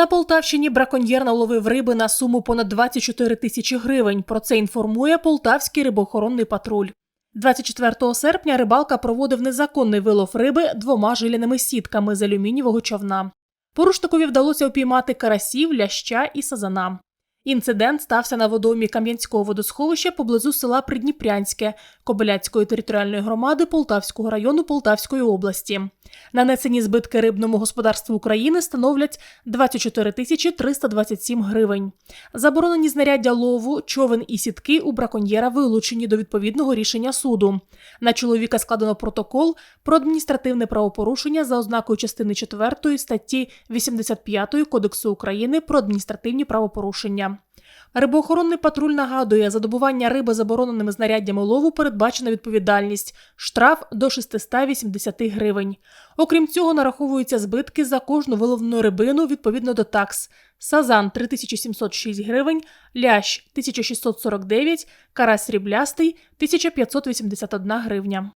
На Полтавщині браконьєр наловив риби на суму понад 24 тисячі гривень. Про це інформує Полтавський рибоохоронний патруль. 24 серпня рибалка проводив незаконний вилов риби двома жиляними сітками з алюмінієвого човна. Порушникові вдалося упіймати карасів, ляща і сазана. Інцидент стався на водоймі Кам'янського водосховища поблизу села Придніпрянське Кобиляцької територіальної громади Полтавського району Полтавської області. Нанесені збитки рибному господарству України становлять 24 тисячі 327 гривень. Заборонені знаряддя лову, човен і сітки у браконьєра вилучені до відповідного рішення суду. На чоловіка складено протокол про адміністративне правопорушення за ознакою частини 4 статті 85 Кодексу України про адміністративні правопорушення. Рибоохоронний патруль нагадує, за добування риби забороненими знаряддями лову передбачена відповідальність штраф до 680 гривень. Окрім цього, нараховуються збитки за кожну виловлену рибину відповідно до такс. Сазан 3706 гривень, лящ 1649, карась сріблястий 1581 гривня.